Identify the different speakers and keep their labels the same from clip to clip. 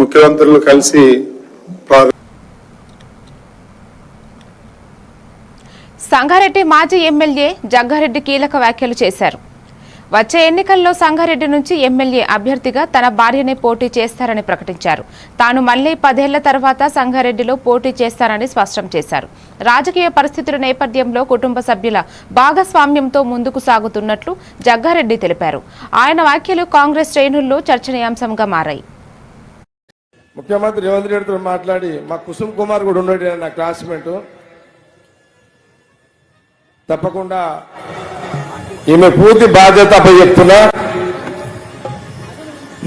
Speaker 1: ముఖ్యమంత్రులు కలిసి
Speaker 2: సంగారెడ్డి మాజీ ఎమ్మెల్యే జగ్గారెడ్డి కీలక వ్యాఖ్యలు చేశారు. వచ్చే ఎన్నికల్లో సంగారెడ్డి నుంచి ఎమ్మెల్యే అభ్యర్థిగా తన భార్యనే పోటీ చేస్తారని ప్రకటించారు. తాను మళ్ళీ పదేళ్ళ తర్వాత సంగారెడ్డిలో పోటీ చేస్తారని స్పష్టం చేశారు. రాజకీయ పరిస్థితుల నేపథ్యంలో కుటుంబ సభ్యుల భాగస్వామ్యంతో ముందుకు సాగుతున్నట్లు జగ్గారెడ్డి తెలిపారు. ఆయన వ్యాఖ్యలు కాంగ్రెస్ శ్రేణుల్లో చర్చనీయాంశంగా మారాయి.
Speaker 3: ముఖ్యమంత్రి రేవంత్ రెడ్డితో మాట్లాడి మా కుసుమ్ కుమార్ కూడా ఉన్నాడు నా క్లాస్మేట్. తప్పకుండా ఈమె పూర్తి బాధ్యత చెప్తున్నా.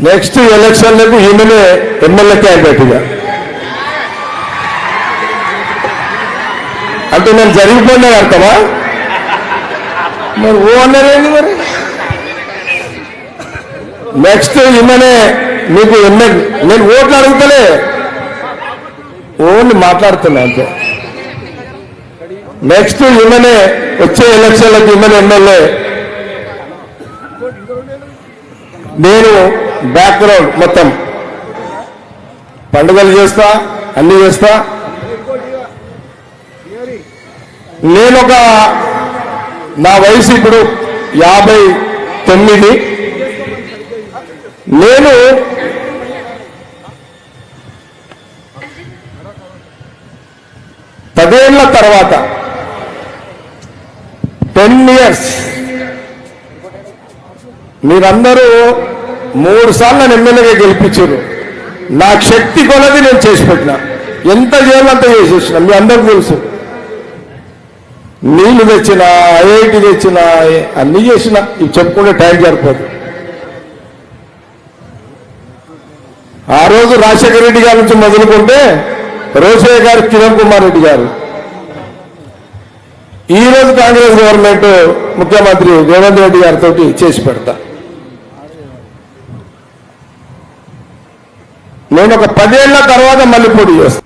Speaker 3: నెక్స్ట్ ఎలక్షన్లకు ఈమెనే ఎమ్మెల్యే క్యాండిడేట్గా అంటే నేను జరిగిపోయినా అర్థమా? మరి ఓ అన్నారేంది మరి? నెక్స్ట్ ఈమెనే మీకు ఎమ్మెల్యే నేను ఓట్లు అడుగుతలే. ఓన్లీ మాట్లాడుతున్నా అంతే. నెక్స్ట్ ఇమ్మనే వచ్చే ఎలక్షన్లకు ఇమ్మని ఎమ్మెల్యే. నేను బ్యాక్గ్రౌండ్ మొత్తం. పండుగలు చేస్తా అన్ని చేస్తా. నేను ఒక నా వయసు ఇప్పుడు యాభై తొమ్మిది. నేను పదేళ్ళ తర్వాత టెన్ ఇయర్స్ మీరందరూ మూడు సార్లు నన్ను ఎమ్మెల్యేగా గెలిపించారు. నా శక్తి కొలది నేను చేసి పెట్టిన. ఎంత చేయాలంత చేసేసిన మీ అందరికి తెలుసు. నీళ్ళు తెచ్చిన ఐఐటి తెచ్చిన అన్ని చేసిన ఇవి చెప్పుకుంటే టైం సరిపోదు. ఆ రోజు రాజశేఖర రెడ్డి గారి నుంచి మొదలుకుంటే రోసయ్య గారు కిరణ్ కుమార్ రెడ్డి గారు. ఈ రోజు కాంగ్రెస్ గవర్నమెంట్ ముఖ్యమంత్రి రేవంత్ రెడ్డి గారితో చేసి పెడతా. నేను ఒక పదేళ్ళ తర్వాత మళ్ళీ పోటీ చేస్తాను